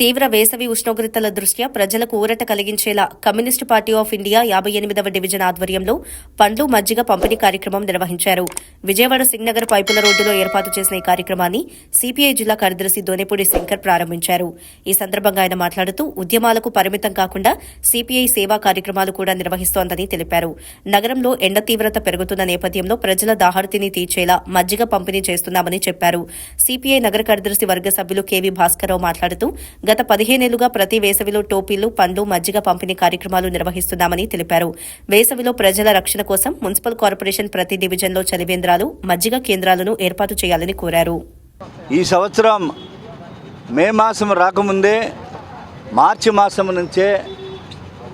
తీవ్ర వేసవి ఉష్ణోగ్రతల దృష్ట్యా ప్రజలకు ఊరట కలిగించేలా కమ్యూనిస్టు పార్టీ ఆఫ్ ఇండియా యాభై ఎనిమిదవ డివిజన్ ఆధ్వర్యంలో పండ్లు మజ్జిగ పంపిణీ కార్యక్రమం నిర్వహించారు. విజయవాడ సింగ్నగర్ పైపుల రోడ్డులో ఏర్పాటు చేసిన ఈ కార్యక్రమాన్ని సిపిఐ జిల్లా కార్యదర్శి దోనేపూడి శంకర్ ప్రారంభించారు. ఈ సందర్భంగా ఆయన మాట్లాడుతూ ఉద్యమాలకు పరిమితం కాకుండా సిపిఐ సేవా కార్యక్రమాలు కూడా నిర్వహిస్తోందని తెలిపారు. నగరంలో ఎండ తీవ్రత పెరుగుతున్న నేపథ్యంలో ప్రజల దాహార్తిని తీర్చేలా మజ్జిగ పంపిణీ చేస్తున్నామని చెప్పారు. సిపిఐ నగర కార్యదర్శి వర్గ సభ్యులు కెవి భాస్కరరావు మాట్లాడుతూ గత పదిహేనేళ్ళుగా ప్రతి వేసవిలో టోపీలు పండ్లు మజ్జిగ పంపిణీ కార్యక్రమాలు నిర్వహిస్తున్నామని తెలిపారు. వేసవిలో ప్రజల రక్షణ కోసం మున్సిపల్ కార్పొరేషన్ ప్రతి డివిజన్లో చలివేంద్రాలు మజ్జిగ కేంద్రాలను ఏర్పాటు చేయాలని కోరారు. ఈ సంవత్సరం మే మాసం రాకముందే మార్చి మాసం నుంచే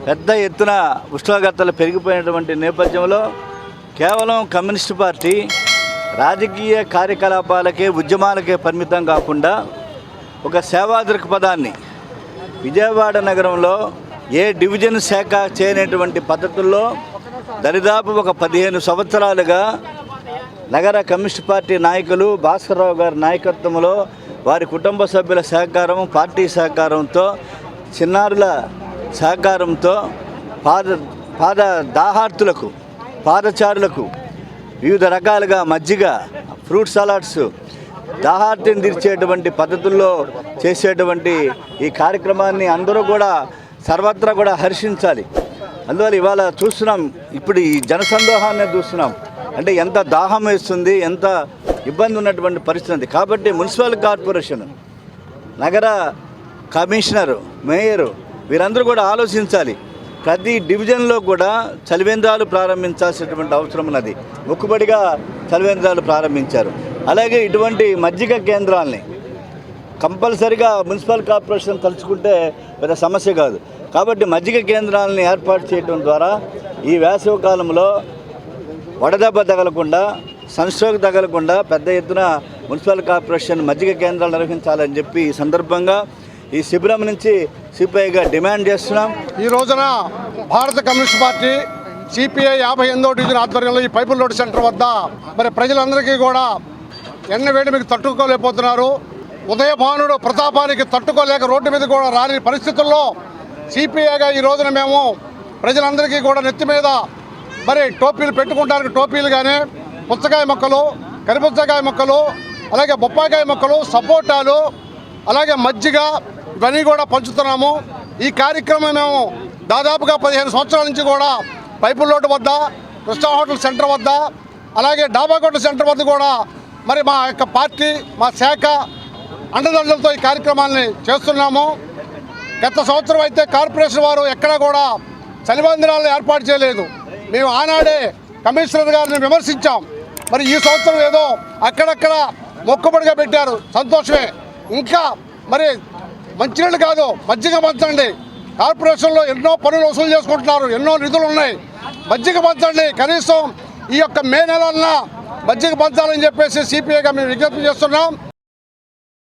పెద్ద ఎత్తున ఉష్ణోగ్రతలు పెరిగిపోయినటువంటి నేపథ్యంలో కేవలం కమ్యూనిస్ట్ పార్టీ రాజకీయ కార్యకలాపాలకే ఉద్యమాలకే పరిమితం కాకుండా ఒక సేవా దృక్పథాన్ని విజయవాడ నగరంలో ఏ డివిజన్ శాఖ చేయనటువంటి పద్ధతుల్లో దరిదాపు ఒక పదిహేను సంవత్సరాలుగా నగర కమ్యూనిస్ట్ పార్టీ నాయకులు భాస్కర్రావు గారి నాయకత్వంలో వారి కుటుంబ సభ్యుల సహకారం పార్టీ సహకారంతో చిన్నారుల సహకారంతో పాద పాద దాహార్తులకు పాదచారులకు వివిధ రకాలుగా మజ్జిగ ఫ్రూట్ సలాడ్స్ దాహార్తిని తీర్చేటువంటి పద్ధతుల్లో చేసేటువంటి ఈ కార్యక్రమాన్ని అందరూ కూడా సర్వత్రా కూడా హర్షించాలి. అందువల్ల ఇవాళ చూస్తున్నాం ఇప్పుడు ఈ జనసందోహాన్ని చూస్తున్నాం. అంటే ఎంత దాహం వేస్తుంది ఎంత ఇబ్బంది ఉన్నటువంటి పరిస్థితి ఉంది. కాబట్టి మున్సిపల్ కార్పొరేషన్ నగర కమిషనరు మేయరు వీరందరూ కూడా ఆలోచించాలి. ప్రతి డివిజన్లో కూడా చలివేంద్రాలు ప్రారంభించాల్సినటువంటి అవసరం ఉన్నది. మొక్కుబడిగా చలివేంద్రాలు ప్రారంభించారు. అలాగే ఇటువంటి మజ్జిగ కేంద్రాలని కంపల్సరిగా మున్సిపల్ కార్పొరేషన్ తలుచుకుంటే పెద్ద సమస్య కాదు. కాబట్టి మజ్జిగ కేంద్రాలని ఏర్పాటు చేయడం ద్వారా ఈ వేసవి కాలంలో వడదెబ్బ తగలకుండా సన్స్ట్రోక్ తగలకుండా పెద్ద ఎత్తున మున్సిపల్ కార్పొరేషన్ మజ్జిగ కేంద్రాలు నిర్వహించాలని చెప్పి ఈ సందర్భంగా ఈ శిబిరం నుంచి సిపిఐగా డిమాండ్ చేస్తున్నాం. ఈ రోజున భారత కమ్యూనిస్ట్ పార్టీ సిపిఐ యాభై ఎనిమిదో డివిజన్ ఆధ్వర్యంలో ఈ పైపుల్ రోడ్ సెంటర్ వద్ద మరి ప్రజలందరికీ కూడా ఎన్న వేడి మీకు తట్టుకోలేకపోతున్నారు. ఉదయభానుడు ప్రతాపానికి తట్టుకోలేక రోడ్డు మీద కూడా రాని పరిస్థితుల్లో సిపిఐగా ఈ రోజున మేము ప్రజలందరికీ కూడా నెత్తి మీద మరి టోపీలు పెట్టుకుంటానికి టోపీలు కానీ పుచ్చకాయ మొక్కలు కరిపుచ్చకాయ మొక్కలు అలాగే బొప్పాయికాయ మొక్కలు సపోటాలు అలాగే మజ్జిగ ఇవన్నీ కూడా పంచుతున్నాము. ఈ కార్యక్రమం మేము దాదాపుగా పదిహేను సంవత్సరాల నుంచి కూడా పైపుల్ రోడ్డు వద్ద కృష్ణా హోటల్ సెంటర్ వద్ద అలాగే డాబాకోట సెంటర్ వద్ద కూడా మరి మా యొక్క పార్టీ మా శాఖ అండదండలతో ఈ కార్యక్రమాన్ని చేస్తున్నాము. గత సంవత్సరం అయితే కార్పొరేషన్ వారు ఎక్కడా కూడా చలిమందిరాలను ఏర్పాటు చేయలేదు. మేము ఆనాడే కమిషనర్ గారిని విమర్శించాం. మరి ఈ సంవత్సరం ఏదో అక్కడక్కడ మొక్కుబడిగా పెట్టారు. సంతోషమే. ఇంకా మరి మంచినీళ్ళు కాదు మజ్జిగ పంచండి. కార్పొరేషన్లో ఎన్నో పనులు వసూలు చేసుకుంటున్నారు ఎన్నో నిధులు ఉన్నాయి. మజ్జిగ పంచండి. కనీసం ఈ యొక్క మే నెలన్నా మజ్జిగ పంచాలని చెప్పేసి సిపిఐగా మేము విజ్ఞప్తి చేస్తున్నాం.